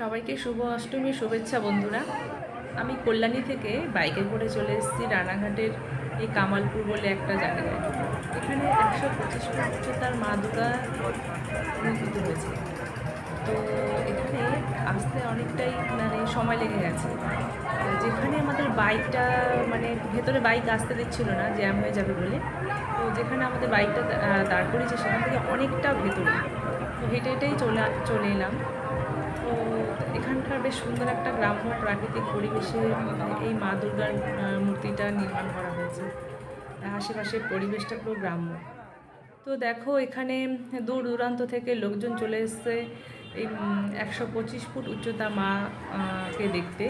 সবাইকে শুভ অষ্টমীর শুভেচ্ছা, বন্ধুরা। আমি কল্যাণী থেকে বাইকে করে চলে এসেছি রানাঘাটের এই কামালপুর বলে একটা জায়গায়। এখানে একশো পঁচিশ ফুট উচ্চতার মা দুর্গা নির্মিত হয়েছে। তো এখানে আসতে অনেকটাই মানে সময় লেগে গেছে। যেখানে আমাদের বাইকটা মানে ভেতরে বাইক আসতে দিচ্ছিল না, জ্যাম হয়ে যাবে বলে। তো যেখানে আমাদের বাইকটা দাঁড় করেছে সেখান থেকে অনেকটা ভেতরে। তো হেঁটে হেঁটেই চলে চলে এলাম। তো এখানকার বেশ সুন্দর একটা গ্রাম্য প্রাকৃতিক পরিবেশে মানে এই মা দুর্গার মূর্তিটা নির্মাণ করা হয়েছে। আশেপাশের পরিবেশটা পুরো গ্রাম্য। তো দেখো, এখানে দূর দূরান্ত থেকে লোকজন চলে এসছে। এই একশো পঁচিশ ফুট উচ্চতা মাকে দেখতে।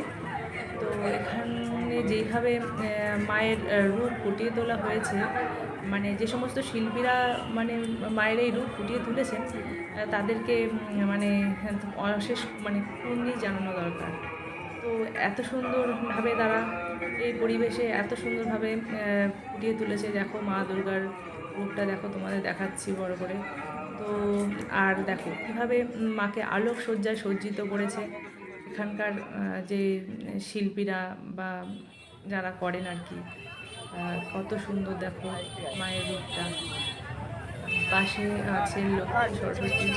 তো এখানে যেইভাবে আহ, মায়ের রূপ ফুটিয়ে তোলা হয়েছে। মানে যে সমস্ত শিল্পীরা মানে মায়ের এই রূপ ফুটিয়ে তুলেছেন তাদেরকে মানে অশেষ মানে পূর্ণি জানানো দরকার। তো এত সুন্দরভাবে তারা এই পরিবেশে এত সুন্দরভাবে ফুটিয়ে তুলেছে। দেখো মা দুর্গার রূপটা দেখো তোমাদের দেখাচ্ছি বড় করে। তো আর দেখো কীভাবে মাকে আলোক সজ্জায় সজ্জিত করেছে। এখানকার যে শিল্পীরা বা যারা করেন আর কি। কত সুন্দর দেখো মায়ের রূপটা। পাশে আছে লক্ষ্মী সরস্বতী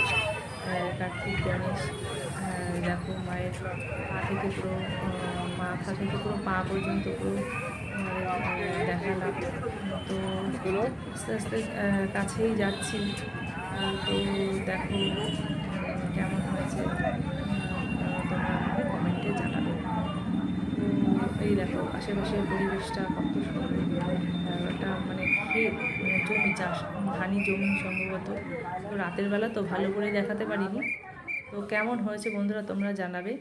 কার্তিক, গণেশ। দেখো মায়ের পা থেকে পুরো মাথা থেকে পুরো পা পর্যন্ত পুরো দেখালাম। তো আস্তে আস্তে কাছেই যাচ্ছি। তো দেখো কেমন হয়েছে উম, আহ, তোমরা আমাকে কমেন্টে জানাবে তো এই দেখো আশেপাশের পরিবেশটা কত সুন্দর। একটা মানে ক্ষেত মানে জমি চাষ, ধানি জমি সম্ভবত। তো রাতের বেলা তো ভালো করে দেখাতে পারিনি। তো কেমন হয়েছে বন্ধুরা তোমরা জানাবে।